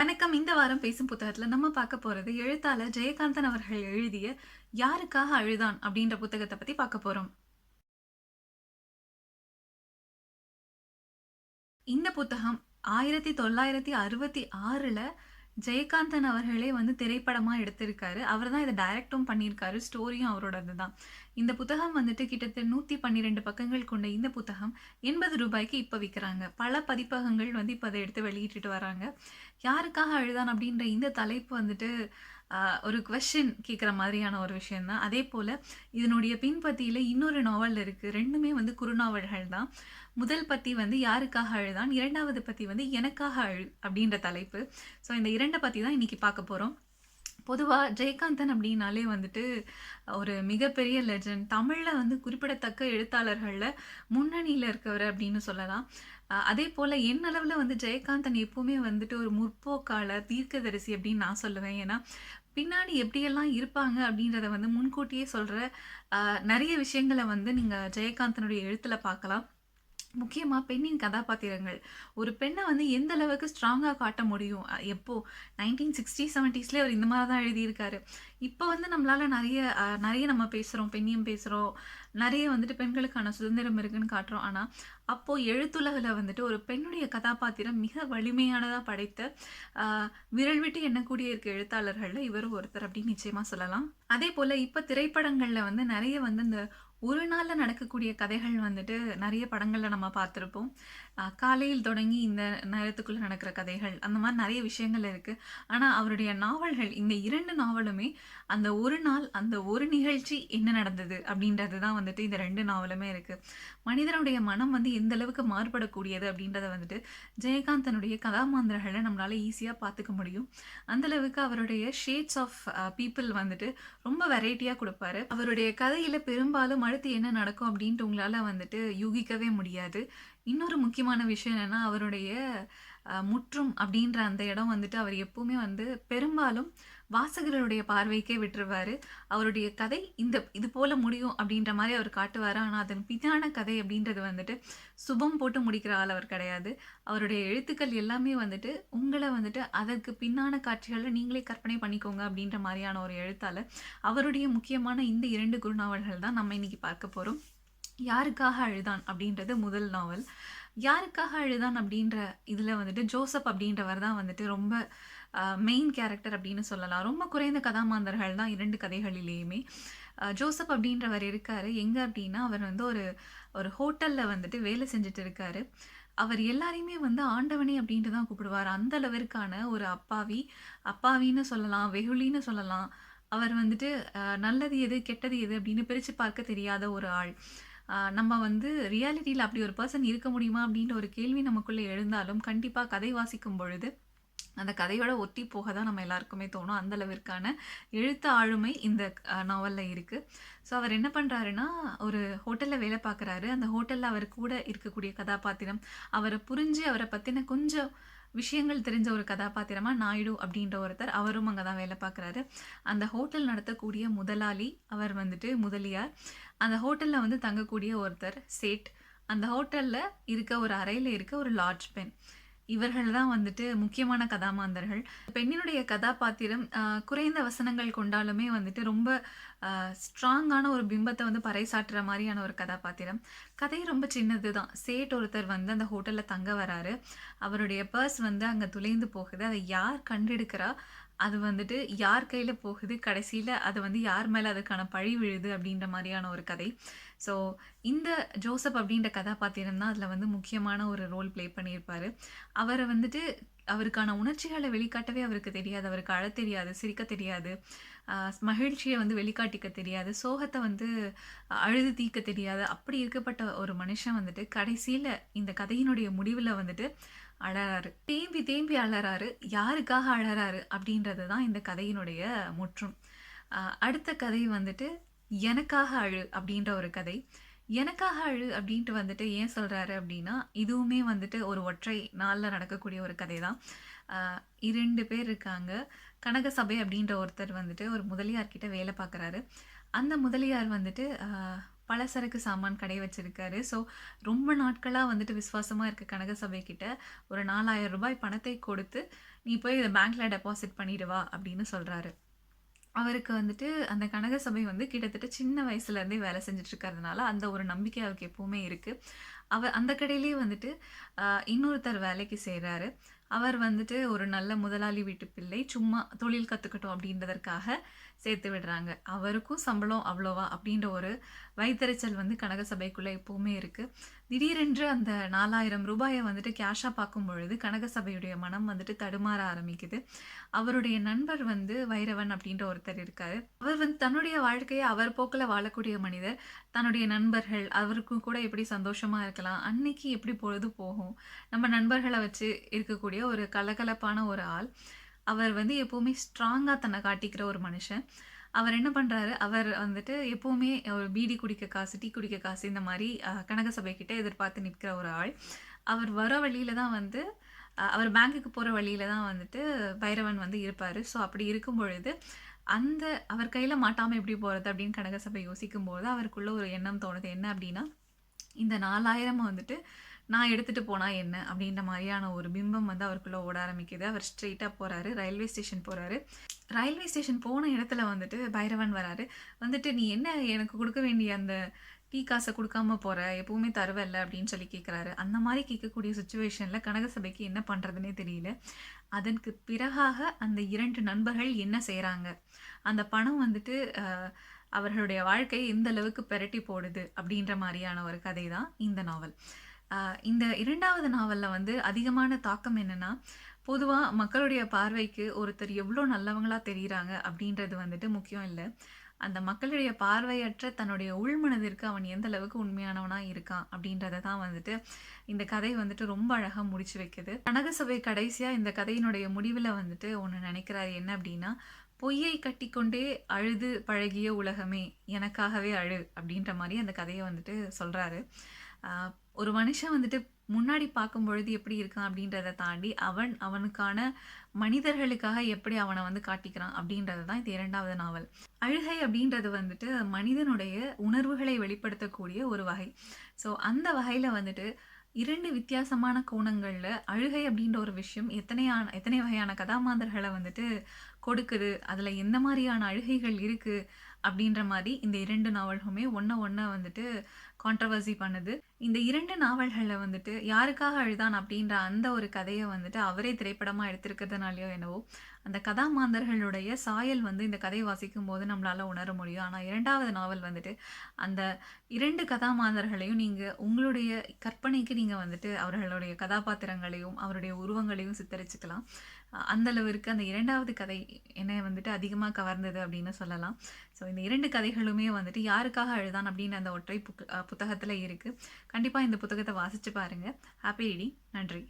வணக்கம். இந்த வாரம் பேசும் புத்தகத்துல நம்ம பார்க்க போறது எழுத்தாளர் ஜெயகாந்தன் அவர்கள் எழுதிய யாருக்காக அழுதான் அப்படின்ற புத்தகத்தை பத்தி பார்க்க போறோம். இந்த புத்தகம் ஆயிரத்தி தொள்ளாயிரத்தி அறுபத்தி ஆறுல ஜெயகாந்தன் அவர்களே வந்து திரைப்படமாக எடுத்திருக்காரு. அவர் தான் இதை டைரக்டும் பண்ணியிருக்காரு. ஸ்டோரியும் அவரோடது தான். இந்த புத்தகம் வந்துட்டு கிட்டத்தட்ட நூற்றி பன்னிரெண்டு பக்கங்கள் கொண்ட இந்த புத்தகம் எண்பது ரூபாய்க்கு இப்போ விற்கிறாங்க பல பதிப்பகங்கள் வந்து இப்போ அதை எடுத்து வெளியிட்டுட்டு வராங்க. யாருக்காக அழுதான் அப்படின்ற இந்த தலைப்பு வந்துட்டு ஒரு கொஷின் கேட்குற மாதிரியான ஒரு விஷயந்தான் அதே போல் இதனுடைய பின்பத்தியில் இன்னொரு நாவல் இருக்குது ரெண்டுமே வந்து குறுநாவல்கள் தான். முதல் பத்தி வந்து யாருக்காக அழுதான்? இரண்டாவது பத்தி வந்து எனக்காக அழு அப்படின்ற தலைப்பு. ஸோ இந்த இரண்டை பற்றி தான் இன்னைக்கு பார்க்க போகிறோம் பொதுவாக ஜெயகாந்தன் அப்படின்னாலே வந்துட்டு ஒரு மிகப்பெரிய லெஜண்ட் தமிழில் வந்து குறிப்பிடத்தக்க எழுத்தாளர்களில் முன்னணியில் இருக்கவர் அப்படின்னு சொல்லலாம். அதே போல் என்னளவில் வந்து ஜெயகாந்தன் எப்போவுமே வந்துட்டு ஒரு முற்போக்காளர் தீர்க்கதரிசி அப்படின்னு நான் சொல்லுவேன். ஏன்னா பின்னாடி எப்படியெல்லாம் இருப்பாங்க அப்படின்றத வந்து முன்கூட்டியே சொல்கிற நிறைய விஷயங்களை வந்து நீங்கள் ஜெயகாந்தனுடைய எழுத்தில் பார்க்கலாம். முக்கியமாக பெண்ணின் கதாபாத்திரங்கள். ஒரு பெண்ணை வந்து எந்த அளவுக்கு ஸ்ட்ராங்காக காட்ட முடியும்? எப்போது எப்போ? நைன்டீன் சிக்ஸ்டி செவன்ட்டீஸ்லேயே அவர் இந்த மாதிரி தான் எழுதியிருக்காரு. இப்போ வந்து நம்மளால் நிறைய நிறைய நம்ம பேசுகிறோம் பெண்ணியம் பேசுகிறோம் நிறைய வந்துட்டு பெண்களுக்கான சுதந்திரம் இருக்குன்னு காட்டுறோம். ஆனால் அப்போது எழுத்துலகில் வந்துட்டு ஒரு பெண்ணுடைய கதாபாத்திரம் மிக வலிமையானதாக படைத்த விரல் விட்டு எண்ணக்கூடிய இருக்க எழுத்தாளர்களில் இவரும் ஒருத்தர் அப்படின்னு நிச்சயமாக சொல்லலாம். அதே போல் இப்போ திரைப்படங்களில் வந்து நிறைய வந்து இந்த ஒரு நாளில் நடக்கக்கூடிய கதைகள் வந்துட்டு நிறைய படங்களில் நம்ம பார்த்துருப்போம். காலையில் தொடங்கி இந்த நேரத்துக்குள்ளே நடக்கிற கதைகள் அந்த மாதிரி நிறைய விஷயங்கள் இருக்குது ஆனால் அவருடைய நாவல்கள் இந்த இரண்டு நாவலுமே அந்த ஒரு நாள் அந்த ஒரு நிகழ்ச்சி என்ன நடந்தது அப்படின்றது தான் வந்துட்டு இந்த ரெண்டு நாவலுமே இருக்குது மனிதனுடைய மனம் வந்து எந்த அளவுக்கு மாறுபடக்கூடியது அப்படின்றத வந்துட்டு ஜெயகாந்தனுடைய கதாமாந்திரங்களை நம்மளால் ஈஸியாக பார்த்துக்க முடியும். அந்தளவுக்கு அவருடைய ஷேட்ஸ் ஆஃப் பீப்புள் வந்துட்டு ரொம்ப வெரைட்டியாக கொடுப்பாரு. அவருடைய கதையில் பெரும்பாலும் அடுத்து என்ன நடக்கும் அப்படின்ட்டு உங்களால் வந்துட்டு யூகிக்கவே முடியாது. இன்னொரு முக்கியமான விஷயம் என்னென்னா அவருடைய முற்றும் அப்படின்ற அந்த இடம் வந்துட்டு அவர் எப்பவுமே வந்து பெரும்பாலும் வாசகர்களுடைய பார்வைக்கே விட்டுருவாரு. அவருடைய கதை இந்த இது போல் முடியும் அப்படின்ற மாதிரி அவர் காட்டுவார். ஆனால் அதன் பின்னான கதை அப்படின்றது வந்துட்டு சுபம் போட்டு முடிக்கிற ஆள் அவர் கிடையாது. அவருடைய எழுத்துக்கள் எல்லாமே வந்துட்டு உங்களை வந்துட்டு அதற்கு பின்னான காட்சிகளை நீங்களே கற்பனை பண்ணிக்கோங்க அப்படின்ற மாதிரியான ஒரு எழுத்தாளர் அவருடைய முக்கியமான இந்த இரண்டு குறுநாவல்கள் தான் நம்ம இன்றைக்கி பார்க்க போகிறோம் யாருக்காக அழுதான் அப்படின்றது முதல் நாவல். யாருக்காக அழுதான் அப்படின்ற இதில் வந்துட்டு ஜோசப் அப்படின்றவர் தான் வந்துட்டு ரொம்ப மெயின் கேரக்டர் அப்படின்னு சொல்லலாம். ரொம்ப குறைந்த கதாமாந்தர்கள் தான் இரண்டு கதைகளிலேயுமே. ஜோசப் அப்படின்றவர் இருக்கார். எங்கே அப்படின்னா அவர் வந்து ஒரு ஒரு ஹோட்டலில் வந்துட்டு வேலை செஞ்சுட்டு இருக்காரு. அவர் எல்லாரையுமே வந்து ஆண்டவனே அப்படின்ட்டு தான் கூப்பிடுவார். அந்த அளவிற்கான ஒரு அப்பாவி அப்பாவின்னு சொல்லலாம் வெகுளின்னு சொல்லலாம். அவர் வந்துட்டு நல்லது எது கெட்டது எது அப்படின்னு பிரித்து பார்க்க தெரியாத ஒரு ஆள். நம்ம வந்து ரியாலிட்டியில் அப்படி ஒரு பர்சன் இருக்க முடியுமா அப்படின்ற ஒரு கேள்வி நமக்குள்ளே எழுந்தாலும் கண்டிப்பாக கதை வாசிக்கும் பொழுது அந்த கதையோட ஒட்டி போக தான் நம்ம எல்லாருக்குமே தோணும். அந்த அளவிற்கான எழுத்து ஆளுமை இந்த நாவலில் இருக்குது ஸோ அவர் என்ன பண்ணுறாருன்னா ஒரு ஹோட்டலில் வேலை பார்க்குறாரு. அந்த ஹோட்டலில் அவர் கூட இருக்கக்கூடிய கதாபாத்திரம் அவரை புரிஞ்சு அவரை பற்றின கொஞ்சம் விஷயங்கள் தெரிஞ்ச ஒரு கதாபாத்திரமாக நாயுடு அப்படின்ற ஒருத்தர் அவரும் அங்கே தான் வேலை பார்க்குறாரு. அந்த ஹோட்டல் நடத்தக்கூடிய முதலாளி அவர் வந்துட்டு முதலியார். அந்த ஹோட்டலில் வந்து தங்கக்கூடிய ஒருத்தர் சேட். அந்த ஹோட்டலில் இருக்க ஒரு அறையில் இருக்க ஒரு லார்ஜ் பென் இவர்கள் தான் வந்துட்டு முக்கியமான கதாமாந்தர்கள். பெண்ணினுடைய கதாபாத்திரம் குறைந்த வசனங்கள் கொண்டாலுமே வந்துட்டு ரொம்ப ஸ்ட்ராங்கான ஒரு பிம்பத்தை வந்து பறைசாற்றுற மாதிரியான ஒரு கதாபாத்திரம். கதை ரொம்ப சின்னது தான் சேட் ஒருத்தர் வந்து அந்த ஹோட்டலில் தங்க வராரு. அவருடைய பர்ஸ் வந்து அங்கே துளைந்து போகுது. அதை யார் கண்டெடுக்கிறா? அது வந்துட்டு யார் கையில் போகுது? கடைசியில் அது வந்து யார் மேலே அதுக்கான பழி விழுது அப்படின்ற மாதிரியான ஒரு கதை. ஸோ இந்த ஜோசப் அப்படின்ற கதாபாத்திரம் தான் அதில் வந்து முக்கியமான ஒரு ரோல் ப்ளே பண்ணியிருப்பார். அவரை வந்துட்டு அவருக்கான உணர்ச்சிகளை வெளிக்காட்டவே அவருக்கு தெரியாது. அவருக்கு அழ தெரியாது சிரிக்க தெரியாது மகிழ்ச்சியை வந்து வெளிக்காட்டிக்க தெரியாது சோகத்தை வந்து அழுது தீக்க தெரியாது. அப்படி இருக்கப்பட்ட ஒரு மனுஷன் வந்துட்டு கடைசியில் இந்த கதையினுடைய முடிவில் வந்துட்டு அழறாரு. தேம்பி தேம்பி அழறாரு. யாருக்காக அழறாரு? அப்படின்றது தான் இந்த கதையினுடைய முற்றும். அடுத்த கதை வந்துட்டு எனக்காக அழு அப்படின்ற ஒரு கதை. எனக்காக அழு அப்படின்ட்டு வந்துட்டு ஏன் சொல்கிறாரு அப்படின்னா இதுவுமே வந்துட்டு ஒரு ஒற்றை நாளில் நடக்கக்கூடிய ஒரு கதை தான். இரண்டு பேர் இருக்காங்க. கனகசபை அப்படின்ற ஒருத்தர் வந்துட்டு ஒரு முதலியார்கிட்ட வேலை பார்க்குறாரு. அந்த முதலியார் வந்துட்டு பலசரக்கு சாமான் கடை வச்சிருக்காரு. ஸோ ரொம்ப நாட்களாக வந்துட்டு விசுவாசமாக இருக்க கனக சபை கிட்ட ஒரு நாலாயிரம் ரூபாய் பணத்தை கொடுத்து, "நீ போய் இதை பேங்க்ல டெபாசிட் பண்ணிடுவா அப்படின்னு சொல்றாரு. அவருக்கு வந்துட்டு அந்த கனக சபை வந்து கிட்டத்தட்ட சின்ன வயசுலேருந்தே வேலை செஞ்சுட்டு இருக்கிறதுனால, அந்த ஒரு நம்பிக்கை அவருக்கு எப்பவுமே இருக்கு. அவர் அந்த கடையிலேயே வந்துட்டு இன்னொருத்தர் வேலைக்கு செய்கிறாரு அவர் வந்துட்டு ஒரு நல்ல முதலாளி வீட்டு பிள்ளை. சும்மா தொழில் கற்றுக்கட்டும் அப்படின்றதற்காக சேர்த்து விடுறாங்க. அவருக்கும் சம்பளம் அவ்வளோவா அப்படின்ற ஒரு வைத்தறிச்சல் வந்து கனக சபைக்குள்ள எப்பவுமே இருக்குது திடீரென்று அந்த நாலாயிரம் ரூபாயை வந்துட்டு கேஷாக பார்க்கும் பொழுது கனக சபையுடைய மனம் வந்துட்டு தடுமாற ஆரம்பிக்குது. அவருடைய நண்பர் வந்து வைரவன் அப்படின்ற ஒருத்தர் இருக்காரு. அவர் வந்து தன்னுடைய வாழ்க்கையை அவர் போக்கில் வாழக்கூடிய மனிதர். தன்னுடைய நண்பர்கள், அவருக்கும் கூட எப்படி சந்தோஷமா இருக்கலாம், அன்னைக்கு எப்படி பொழுது போகும், நம்ம நண்பர்களை வச்சு இருக்கக்கூடிய ஒரு கலகலப்பான ஒரு ஆள். அவர் வந்து எப்போவுமே ஸ்ட்ராங்காக தன்னை காட்டிக்கிற ஒரு மனுஷன். அவர் என்ன பண்ணுறாரு அவர் வந்துட்டு எப்போவுமே ஒரு பீடி குடிக்க காசு, டீ குடிக்க காசு இந்த மாதிரி கனக சபை கிட்டே எதிர்பார்த்து நிற்கிற ஒரு ஆள். அவர் வர வழியில தான் வந்து அவர் பேங்க்குக்கு போகிற வழியில தான் வந்துட்டு பைரவன் வந்து இருப்பார் ஸோ அப்படி இருக்கும் பொழுது, அந்த அவர் கையில் மாட்டாமல் எப்படி போகிறது அப்படின்னு கனகசபை யோசிக்கும்போது, அவருக்குள்ள ஒரு எண்ணம் தோணுது. என்ன அப்படின்னா, இந்த 4000 வந்துட்டு நான் எடுத்துகிட்டு போனால் என்ன? அப்படின்ற மாதிரியான ஒரு பிம்பம் வந்து அவருக்குள்ளே ஓட ஆரம்பிக்குது. அவர் ஸ்ட்ரெயிட்டாக போகிறாரு ரயில்வே ஸ்டேஷன் போகிறாரு ரயில்வே ஸ்டேஷன் போன இடத்துல வந்துட்டு பைரவன் வராரு. வந்துட்டு, "நீ என்ன எனக்கு கொடுக்க வேண்டிய அந்த டீ காசை கொடுக்காம போகிற எப்பவுமே தருவல்ல" அப்படின்னு சொல்லி கேட்குறாரு. அந்த மாதிரி கேட்கக்கூடிய சுச்சுவேஷனில் கனகசபைக்கு என்ன பண்ணுறதுனே தெரியல. அதற்கு பிறகாக அந்த இரண்டு நண்பர்கள் என்ன செய்கிறாங்க அந்த பணம் வந்துட்டு அவர்களுடைய வாழ்க்கையை எந்த அளவுக்கு பெரட்டி போடுது? அப்படின்ற மாதிரியான ஒரு கதை தான் இந்த நாவல். இந்த இரண்டாவது நாவலில் வந்து அதிகமான தாக்கம் என்னன்னா, பொதுவாக மக்களுடைய பார்வைக்கு ஒருத்தர் எவ்வளோ நல்லவங்களாக தெரிகிறாங்க அப்படின்றது வந்துட்டு முக்கியம் இல்லை அந்த மக்களுடைய பார்வையற்ற தன்னுடைய உள்மனதிற்கு அவன் எந்த அளவுக்கு உண்மையானவனாக இருக்கான் அப்படின்றத தான் வந்துட்டு இந்த கதை வந்துட்டு ரொம்ப அழகாக முடிச்சு வைக்குது. கனக சபை இந்த கதையினுடைய முடிவில் வந்துட்டு ஒன்று நினைக்கிறாரு. என்ன அப்படின்னா, "பொய்யை கட்டிக்கொண்டே அழுது பழகிய உலகமே, எனக்காகவே அழு" அப்படின்ற மாதிரி அந்த கதையை வந்துட்டு சொல்கிறாரு ஒரு மனுஷன் வந்துட்டு முன்னாடி பார்க்கும் பொழுது எப்படி இருக்கான் அப்படின்றத தாண்டி, அவன் அவனுக்கான மனிதர்களுக்காக எப்படி அவனை வந்து காட்டிக்கிறான் அப்படின்றது தான் இது இரண்டாவது நாவல். அழுகை அப்படின்றது வந்துட்டு மனிதனுடைய உணர்வுகளை வெளிப்படுத்தக்கூடிய ஒரு வகை. ஸோ அந்த வகையில் வந்துட்டு இரண்டு வித்தியாசமான கோணங்களில் அழுகை அப்படின்ற ஒரு விஷயம் எத்தனையான எத்தனை வகையான கதாமாந்தர்களை வந்துட்டு கொடுக்குது, அதில் எந்த மாதிரியான அழுகைகள் இருக்கு அப்படின்ற மாதிரி இந்த இரண்டு நாவல்களுமே ஒண்ண ஒன்றா வந்துட்டு கான்ட்ரவர்சி பண்ணுது. இந்த இரண்டு நாவல்களில் வந்துட்டு யாருக்காக அழுதான் அப்படின்ற அந்த ஒரு கதையை வந்துட்டு அவரே திரைப்படமாக எடுத்திருக்கிறதுனாலையோ என்னவோ, அந்த கதாமாந்தர்களுடைய சாயல் வந்து இந்த கதை வாசிக்கும்போது நம்மளால உணர முடியும். ஆனால் இரண்டாவது நாவல் வந்துட்டு அந்த இரண்டு கதாமாந்தர்களையும் நீங்கள் உங்களுடைய கற்பனைக்கு நீங்கள் வந்துட்டு அவர்களுடைய கதாபாத்திரங்களையும், அவருடைய உருவங்களையும் சித்தரிச்சுக்கலாம். அந்தளவிற்கு அந்த இரண்டாவது கதை என்னை வந்துட்டு அதிகமாக கவர்ந்தது அப்படின்னு சொல்லலாம். ஸோ இந்த இரண்டு கதைகளுமே வந்துட்டு யாருக்காக அழுதான் அப்படின்னு அந்த ஒற்றை புக் புத்தகத்தில் இருக்குது கண்டிப்பாக இந்த புத்தகத்தை வாசித்து பாருங்கள் ஹாப்பி ரீடிங். நன்றி.